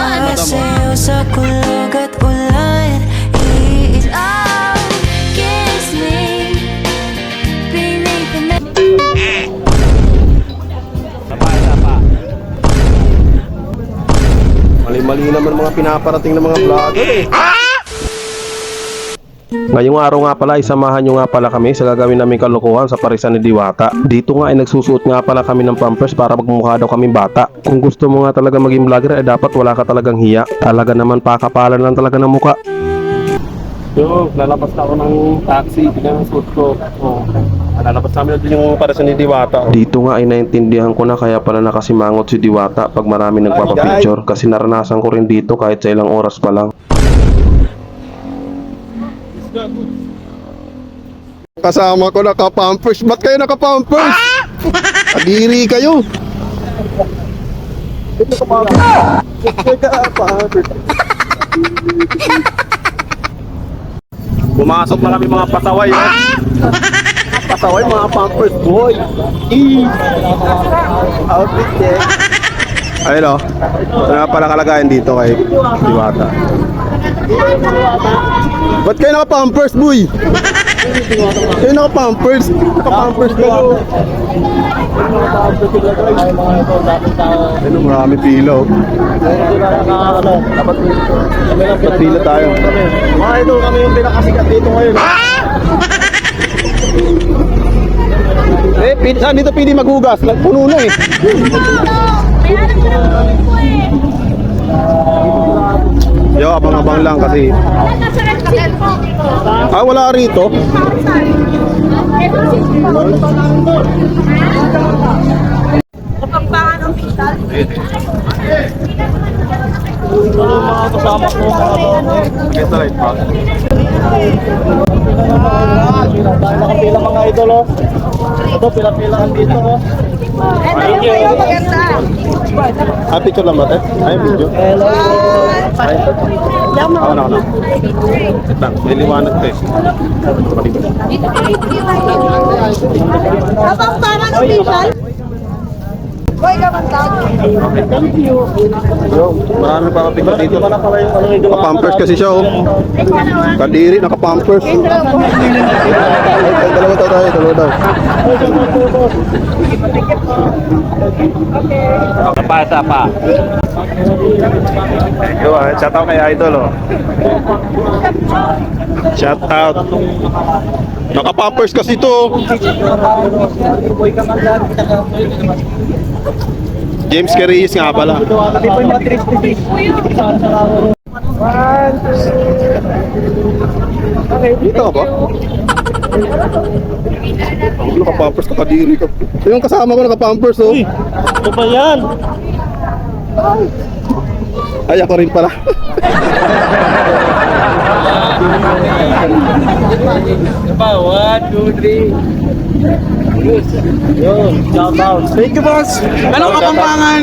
Para sa'yo sa kulog at ulan Iilaw. Kiss me. Beneath the night Mali-mali naman mga pinaparating ng mga vlogger. Eh. Ngayong araw nga pala, isamahan nyo nga pala kami sa gagawin namin kalokohan sa parisan ni Diwata. Dito nga ay nagsusuot nga pala kami ng pampers para magmukha daw kami bata. Kung gusto mo nga talaga maging vlogger ay dapat wala ka talagang hiya. Talaga naman pakapalan lang talaga ng muka. Yo, lalabas na ako ng taxi, bilang suit ko. Oh. Lalabas namin natin yung parisan ni Diwata. Dito nga ay naintindihan ko na kaya pala nakasimangot si Diwata pag marami nagpapapicture kasi naranasan ko rin dito kahit sa ilang oras pa lang. Kasama ko naka-pampers. Ba't kayo naka-pampers? Kadiri kayo. Pumasok na kami mga pasaway, oh. pasaway, mga pampers, boy. E. Outfit check. Ayun, oh. Ito na pala kalagayan dito kay Diwata. Ba't kayo naka-pampers, boy? Kayo naka-pampers. Naka-pampers kayo. Ano, marami pila, oh. Dapat pila tayo. Mga ito kami yung pinakasikat dito ngayon. Eh, pili, saan dito pili maghugas? Puno na eh. Yo, abang-abang lang kasi. Ah, wala rito. mga kasama ko, Ito right pa. Nakapila mga idol, oh. Ito, pila-pilaan dito, oh. Ah, picture lang ba, te? Ay, video. Hello. Ako na, ako na. Wait lang, may liwanag pa eh. Abang parang official. Boy, kamantag. Yo, marami pa kapigil dito. Naka-pampers kasi siya, oh. Kadiri, naka-pampers. Dalawa daw tayo, dalawa daw. Kapasa pa. Yo, ah, shout out kay Idol, oh. Shout out. Naka-pampers kasi to. James Careyes nga pala. Dito ba? Ang naka-pampers ka kadiri ka. Yung kasama ko naka-pampers oh. Ito ba yan? Ay ako rin pala. One, two, three. Yun, shout out. Thank you, boss. Ano kapampangan?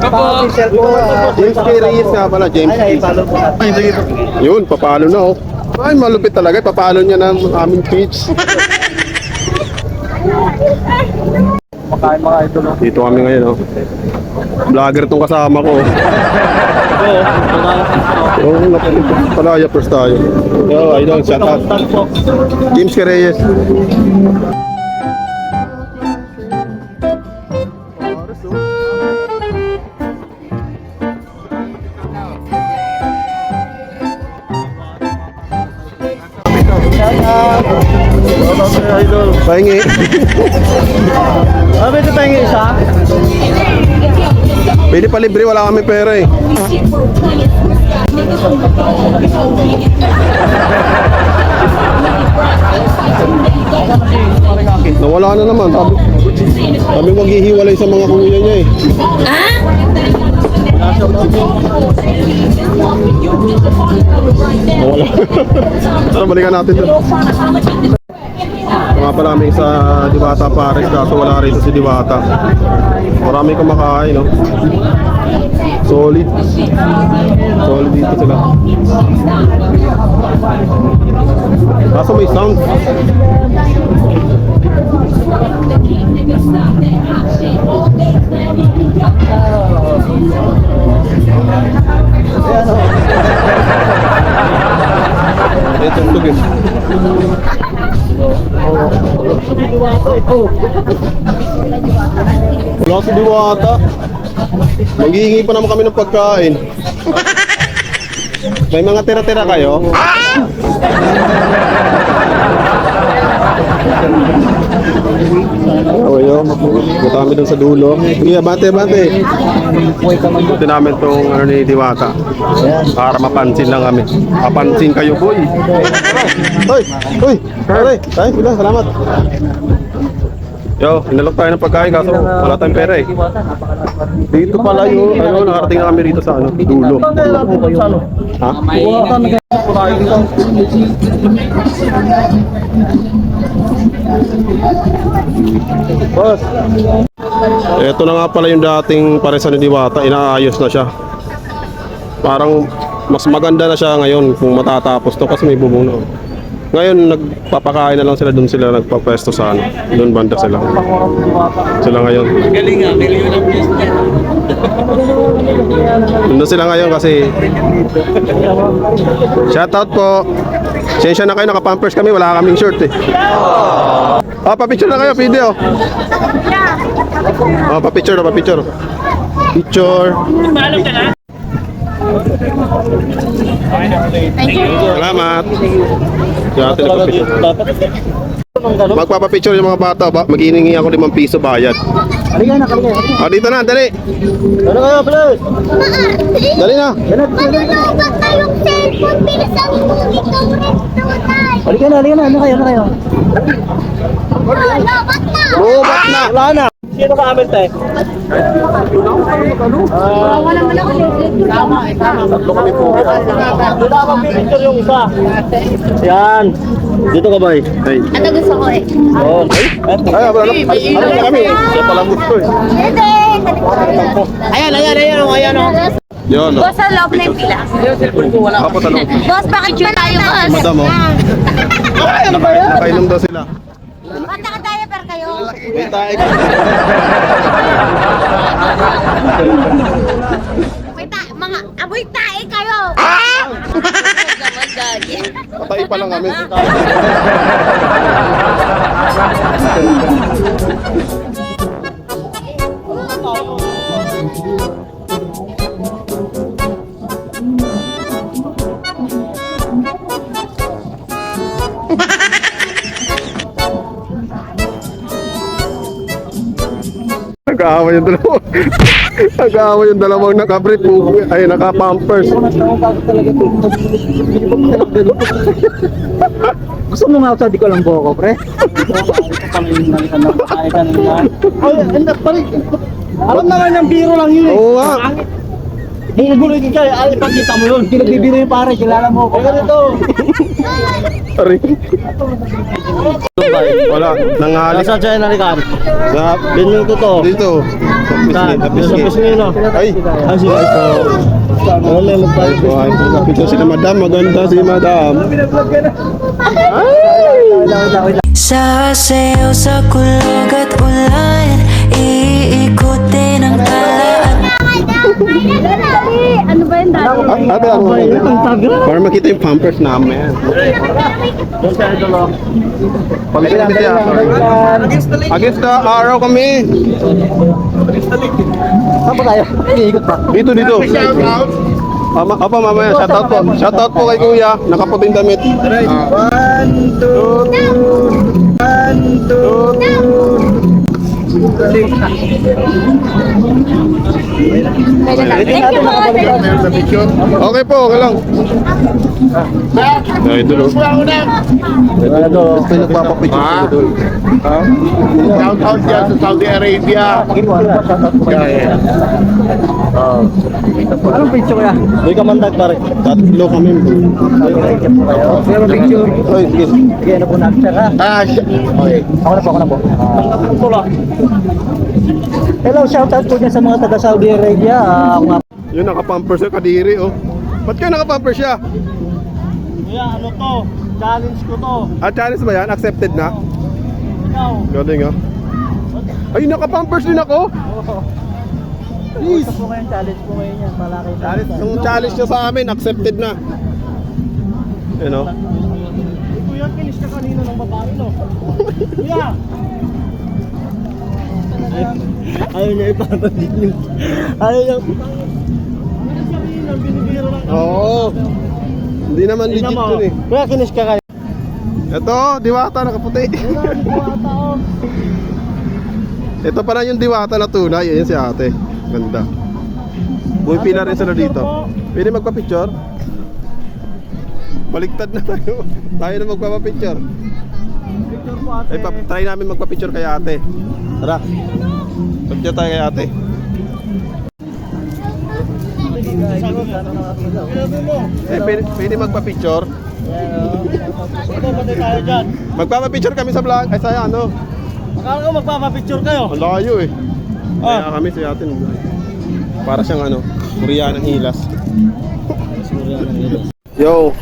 Kapo. James Careyes nga pala, James Careyes. Yun, papalo na oh. Ay, malupit talaga. Papalo niya ng aming page. Makain mga idol. oh. Dito kami ngayon oh. Vlogger tong kasama ko. Oo, oh, palaya first tayo. Yo, idol, shout out. James Careyes. Pahingi. Ano ba ito tayong isa? Pwede pa libre, wala kami pera eh. Nawala na naman. Sabi, sabi maghihiwalay sa mga kuya niya eh. Nawala. Tara, balikan natin to. Pala kami sa Diwata Paris kaso wala rito si Diwata. Marami kumakain, no? Solid. Solid dito sila. Kaso may sound. Ito ang tugis. Wala si Diwata. Maghihingi pa naman kami ng pagkain. May mga tira-tira kayo? Oo yun. Punta kami dun sa dulo. Sige, bate, bate. Buti namin tong ano ni Diwata. Para mapansin lang kami. Mapansin kayo, boy. Hoy, hoy, pare. Ay, sila, salamat. Yo, inalok tayo ng pagkain kaso wala tayong pera eh. Dito pala yung, ano, nakarating na kami rito sa ano, dulo. Ha? Boss. Ito na nga pala yung dating paresan ni Diwata, inaayos na siya. Parang mas maganda na siya ngayon kung matatapos to kasi may bubong na. Ngayon nagpapakain na lang sila doon sila nagpapwesto sa ano. Doon banda sila. Sila ngayon. Galing nga, galing ang business. Doon sila ngayon kasi Shoutout po. Sensya na kayo, naka-pampers kami, wala kaming shirt eh. Oh, pa-picture na kayo, video. Oh, pa-picture na, pa-picture. Picture. Salamat. Si ate nagpa-picture. Magpapapicture yung mga bata, ba? Maghihingi ako 5 piso bayad. Halika na, halika. Oh, dito na, dali. Ano kayo, please? Dali na. Manunubat na yung cellphone. Bilisan mo. Ikaw rin tunay. Halika na, halika na. Ano kayo, ano kayo? Manunubat na. Robot na. Wala na. Sino ka amin, te? Wala mo lang ulit. Tama, tama. Tatlo kami po. Doon ako picture yung isa. Yan. Dito ka, bay. Hey. Ito gusto ko eh. Oh. Ay, wala na. Ano na kami? Siya pala gusto eh. Hindi. Ayan, ayan, ayan, oh, ayan, oh. Yun, no. Boss, sa loob na yung pila. Ako sa loob. Boss, pakicture tayo, boss. Madam, oh. Nakainom daw sila. Ba't kayo? May tayo. May ta- mga aboy tae kayo. Gagi. Patay pa lang kami. Nag-aaway yung dalawang Nag-aaway yung dalawang naka-brief ay naka-pampers. Gusto mo nga sa di ko lang buko, pre? Alam na nga ng biro lang yun eh. Oo nga. Bumubuloy ka ay, pagkita mo yun. Pinagbibiro yung pare, kilala mo. Kaya ganito. Aray. Wala, nangalis. Nasa China rin ka. Sa, Binyong to to. dito. Sa Sa pisngi, no? Ay, Ah, sige. Ano? So, ay, kapito sila madam, maganda si madam. Sa sayo sa kulog at ulan Iikutin ang talaan Ano ba yung dati? Ate, ano ba? Para makita yung pampers namin. Against the araw kami. Saan tayo? Iikot pa. Dito, dito. Ama, apa mamaya, shoutout po. Shoutout po kay kuya, nakaputing damit. Okay po, okay lang. Ay, ito no. Ano? Ito yung nagpapapicture doon. Shout out dyan sa Saudi Arabia. Anong picture ya? Doy ka mandag pare. Tatlo kami. Pero picture. Ay, sige. Sige, ano po ha? Ah, sh- Ako na po, ako na po. Hello, shout out po dyan sa mga taga Saudi Arabia. Nga Yun, nakapampers yung kadiri, oh. Ba't kayo nakapampers siya? Kuya, ano to? Challenge ko to. Ah, challenge ba yan? Accepted na? Ikaw. Galing, oh. Ay, nakapampers din ako. Please. po ngayon, challenge po ngayon yan. Malaki Challenge, yung challenge niya sa amin, accepted na. You know? Kuya, kinis ka kanina ng babae, no? Kuya! Ayaw niya ipapalit yun. Ayaw niya. Oo. Hindi naman legit yun eh. Kuya, kinis ka kayo. Ito, diwata nakaputi. Ito pa na yung diwata na tunay. Ayan si ate. Ganda. Buhay pila rin sila dito. Pwede magpa-picture? Baliktad na tayo. Tayo na magpapapicture. Picture po ate. Ay, try namin magpa-picture kay ate. Tara. Picture tayo kay ate. Eh, pwede, pwede magpa-picture. Magpapapicture kami sa vlog. Ay, sa ano? Akala ko magpapapicture kayo. Ang layo eh. Ah. Kaya kami ate. nung- Para siyang ano, Koreanang hilas. Yo.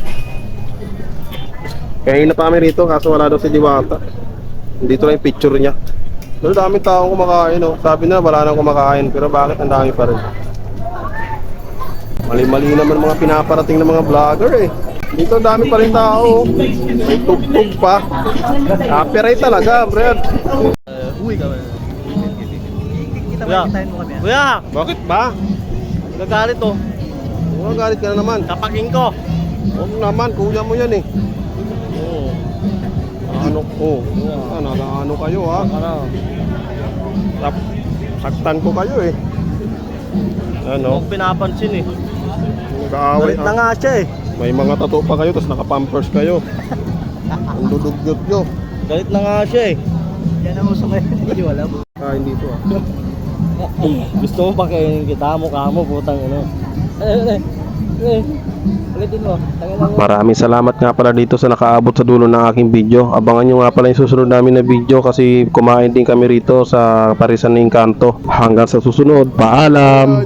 Kaya na pa kami rito kaso wala daw si Diwata. Dito lang yung picture niya. Pero daming taong kumakain oh. Sabi na wala nang kumakain pero bakit ang dami pa rin? Mali-mali naman mga pinaparating ng mga vlogger eh. Dito ang dami pa rin tao. oh. May tugtog pa. Copyright talaga, Brad. Kuya, kuya, Bakit ba? gagalit to. Oh, galit ka na naman. Kapagin ko. Huwag naman, kuya mo yan eh. Oo. Ano ko? Oh, ano, ano kayo ha? Ano? Tap, saktan ko kayo eh. Ano? Huwag pinapansin eh. Kaaway Galit na ha? nga siya eh. May mga tattoo pa kayo, tapos nakapampers kayo. Ang dudugyot nyo. Galit na nga siya eh. Yan ang uso ngayon, hindi wala. Kain dito ah. Gusto mo pa kainin kita, mukha mo, putang ino. Eh. Ulitin mo. Maraming salamat nga pala dito sa nakaabot sa dulo ng aking video. Abangan nyo nga pala yung susunod namin na video kasi kumain din kami rito sa Parisan ng Kanto. Hanggang sa susunod, paalam!